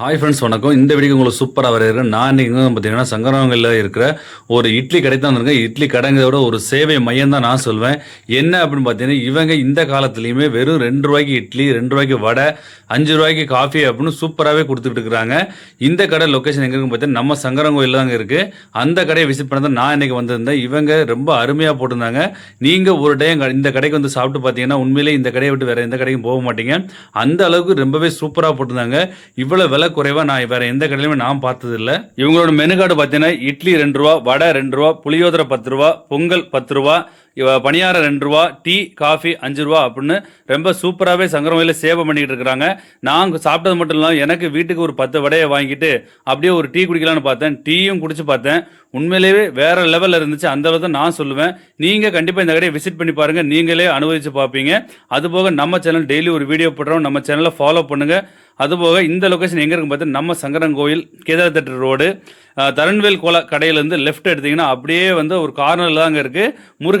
Hi friends வணக்கம். இந்த video உங்களுக்கு சூப்பராக வரையிறேன். நான் இன்றைக்கி பார்த்தீங்கன்னா சங்கரவங்களில் இருக்கிற ஒரு இட்லி கடை தான் வந்திருக்கேன். இட்லி கடைங்கிறத விட ஒரு சேவை மையம் தான் நான் சொல்வேன். என்ன அப்படின்னு பார்த்தீங்கன்னா இவங்க இந்த காலத்துலேயுமே வெறும் ரெண்டு ரூபாய்க்கு இட்லி ரெண்டு ரூபாய்க்கு வடை அஞ்சு ரூபாய்க்கு காஃபி அப்படின்னு சூப்பராகவே கொடுத்துட்டு இருக்கிறாங்க. இந்த கடை லொக்கேஷன் எங்கே இருக்குன்னு பார்த்தீங்கன்னா நம்ம சங்கரங்கோயில் தாங்க இருக்குது அந்த கடையை விசிட் பண்ண தான் நான் இன்றைக்கி வந்திருந்தேன். இவங்க ரொம்ப அருமையாக போட்டிருந்தாங்க. நீங்கள் ஒரு டைம் இந்த கடைக்கு வந்து சாப்பிட்டு பார்த்தீங்கன்னா உண்மையிலே இந்த கடையை விட்டு வேறு எந்த கடைக்கும் போக மாட்டீங்க. அந்த அளவுக்கு ரொம்பவே சூப்பராக போட்டிருந்தாங்க. இவ்வளோ விலை குறைவாக நான் வேற எந்த கடையிலுமே நான் பார்த்தது இல்ல இவங்களோட மெனு கார்டு பார்த்தீங்கன்னா இட்லி ரெண்டு ரூபா வடை ரெண்டு ரூபா புளியோதரை பத்து ரூபா பொங்கல் பத்து ரூபா பணியாரம் ரெண்டு ரூபா டீ காஃபி அஞ்சு ரூபா அப்படின்னு ரொம்ப சூப்பராகவே சங்கரவையில் சேவை பண்ணிக்கிட்டு இருக்கிறாங்க. நான் சாப்பிட்டது மட்டும் இல்லாமல் எனக்கு வீட்டுக்கு ஒரு பத்து வடையை வாங்கிட்டு அப்படியே ஒரு டீ குடிக்கலாம்னு பார்த்தேன். டீயும் குடிச்சு பார்த்தேன். உண்மையிலேயே வேற லெவலில் இருந்துச்சு. அந்த அளவு தான் நான் சொல்லுவேன். நீங்கள் கண்டிப்பாக இந்த கடையை விசிட் பண்ணி பாருங்கள் நீங்களே அனுபவித்து பார்ப்பீங்க. அதுபோக நம்ம சேனல் டெய்லி ஒரு வீடியோ போடுறோம். நம்ம சேனலை ஃபாலோ பண்ணுங்க. அதுபோக இந்த லொக்கேஷன் எங்கே இருக்குன்னு பார்த்தா நம்ம சங்கரங்கோயில் கேதாரத்தட்டு ரோடு. தரன்வேல் தரண்வேல் கோல கடையிலேருந்து லெஃப்ட் எடுத்தீங்கன்னா அப்படியே வந்து ஒரு கார்னரில் தாங்க இருக்குது முருக